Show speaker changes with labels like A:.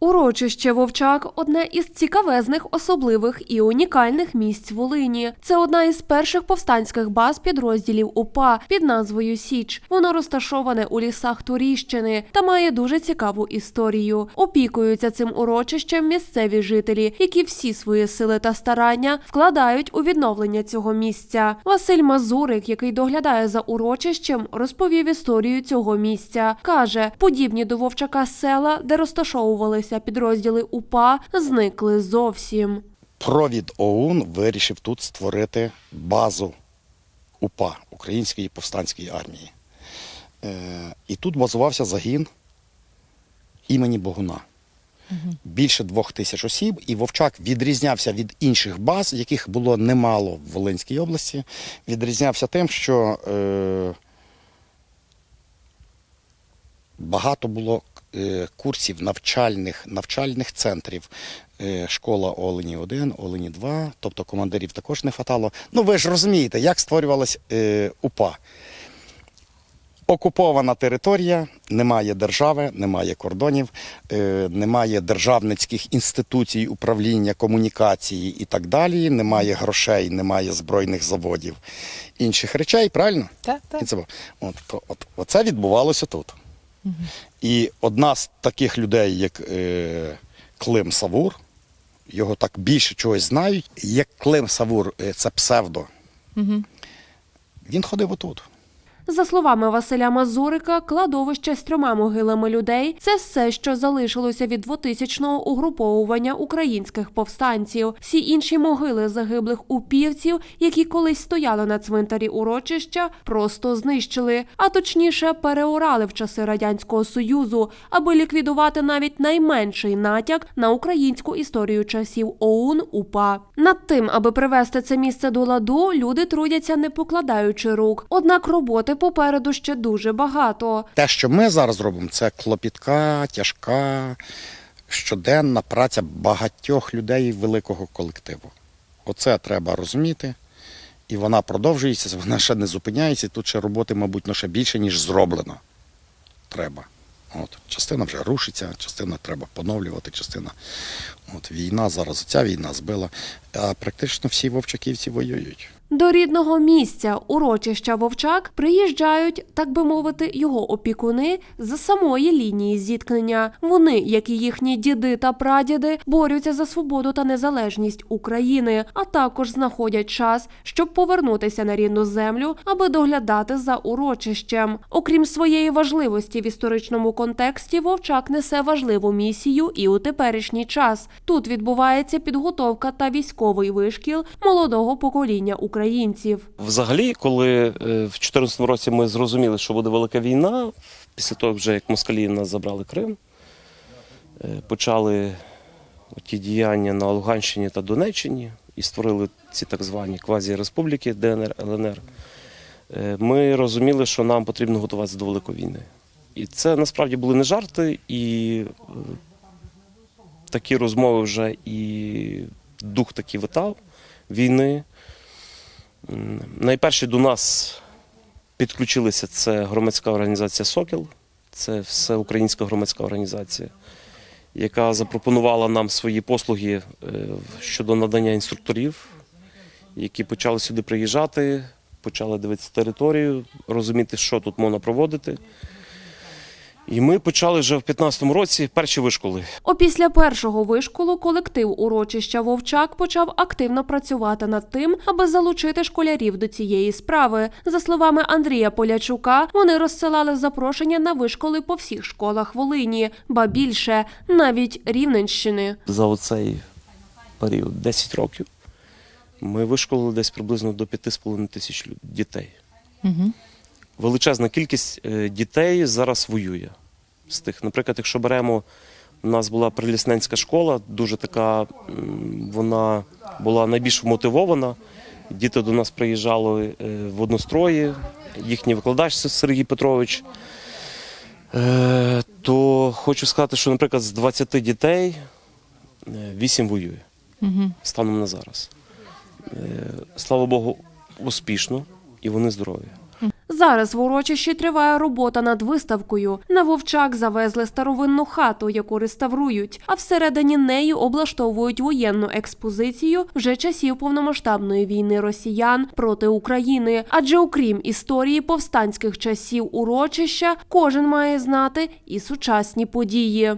A: Урочище Вовчак одне із цікавезних, особливих і унікальних місць Волині. Це одна із перших повстанських баз підрозділів УПА під назвою Січ. Воно розташоване у лісах Туріщини та має дуже цікаву історію. Опікуються цим урочищем місцеві жителі, які всі свої сили та старання вкладають у відновлення цього місця. Василь Мазурик, який доглядає за урочищем, розповів історію цього місця. каже, подібні до Вовчака села, де розташовувалися підрозділи УПА, зникли зовсім.
B: Провід ОУН вирішив тут створити базу УПА Української повстанської армії. Е, і тут базувався загін імені Богуна. Більше двох тисяч осіб, і Вовчак відрізнявся від інших баз, яких було немало в Волинській області. Відрізнявся тим, що е, багато було курсів навчальних, навчальних центрів. Е, Школа Олені 1, Олені 2, тобто командирів також не хватало. Ну ви ж розумієте, як створювалась е, УПА. Окупована територія, немає держави, немає кордонів, е, немає державницьких інституцій, управління, комунікації і так далі. Немає грошей, немає збройних заводів, інших речей, правильно?
C: Так, так.
B: Це, от, от, оце відбувалося тут. І одна з таких людей, як е, Клим Савур, його так більше чогось знають, як Клим Савур, е, це псевдо. Він ходив отут.
A: За словами Василя Мазурика, кладовище з трьома могилами людей це все, що залишилося від 2000-го угруповування українських повстанців. Всі інші могили загиблих упівців, які колись стояли на цвинтарі урочища, просто знищили, а точніше переорали в часи радянського союзу, аби ліквідувати навіть найменший натяк на українську історію часів ОУН УПА. Над тим, аби привести це місце до ладу, люди трудяться не покладаючи рук. Однак роботи попереду ще дуже багато.
B: Те, що ми зараз робимо, це клопітка, тяжка, щоденна праця багатьох людей великого колективу. Оце треба розуміти. І вона продовжується, вона ще не зупиняється. Тут ще роботи, мабуть, ну, ще більше, ніж зроблено. Треба. От. Частина вже рушиться, частина треба поновлювати, частина. От, війна зараз, ця війна збила. А практично всі вовчаківці воюють.
A: До рідного місця урочища Вовчак приїжджають, так би мовити, його опікуни з самої лінії зіткнення. Вони, як і їхні діди та прадіди, борються за свободу та незалежність України, а також знаходять час, щоб повернутися на рідну землю, аби доглядати за урочищем. Окрім своєї важливості в історичному контексті, Вовчак несе важливу місію і у теперішній час. Тут відбувається підготовка та військовий вишкіл молодого покоління українців.
D: Взагалі, коли е, в 2014 році ми зрозуміли, що буде велика війна, після того, вже як москалі нас забрали Крим, е, почали ті діяння на Луганщині та Донеччині і створили ці так звані квазі-республіки ДНР, ЛНР, е, ми розуміли, що нам потрібно готуватися до великої війни. І це насправді були не жарти, і такі розмови вже і дух такий витав війни. Найперше до нас підключилися це громадська організація Сокіл, це всеукраїнська громадська організація, яка запропонувала нам свої послуги е, щодо надання інструкторів, які почали сюди приїжджати, почали дивитися територію, розуміти, що тут можна проводити. І ми почали вже в 2015 році перші вишколи.
A: Опісля першого вишколу колектив урочища Вовчак почав активно працювати над тим, аби залучити школярів до цієї справи. За словами Андрія Полячука, вони розсилали запрошення на вишколи по всіх школах Волині, ба більше навіть Рівненщини.
D: за оцей період 10 років ми вишколили десь приблизно до 5,5 тисяч дітей.
C: Угу.
D: Величезна кількість е, дітей зараз воює. З тих, наприклад, якщо беремо, у нас була прилісненська школа, дуже така, вона була найбільш вмотивована. Діти до нас приїжджали е, в однострої, їхній викладач Сергій Петрович. Е, То хочу сказати, що, наприклад, з 20 дітей 8 воює
C: Угу.
D: станом на зараз. Слава Богу, успішно і вони здорові.
A: Зараз в урочищі триває робота над виставкою. На вовчак завезли старовинну хату, яку реставрують, а всередині неї облаштовують воєнну експозицію вже часів повномасштабної війни росіян проти України. Адже окрім історії повстанських часів урочища, кожен має знати і сучасні події.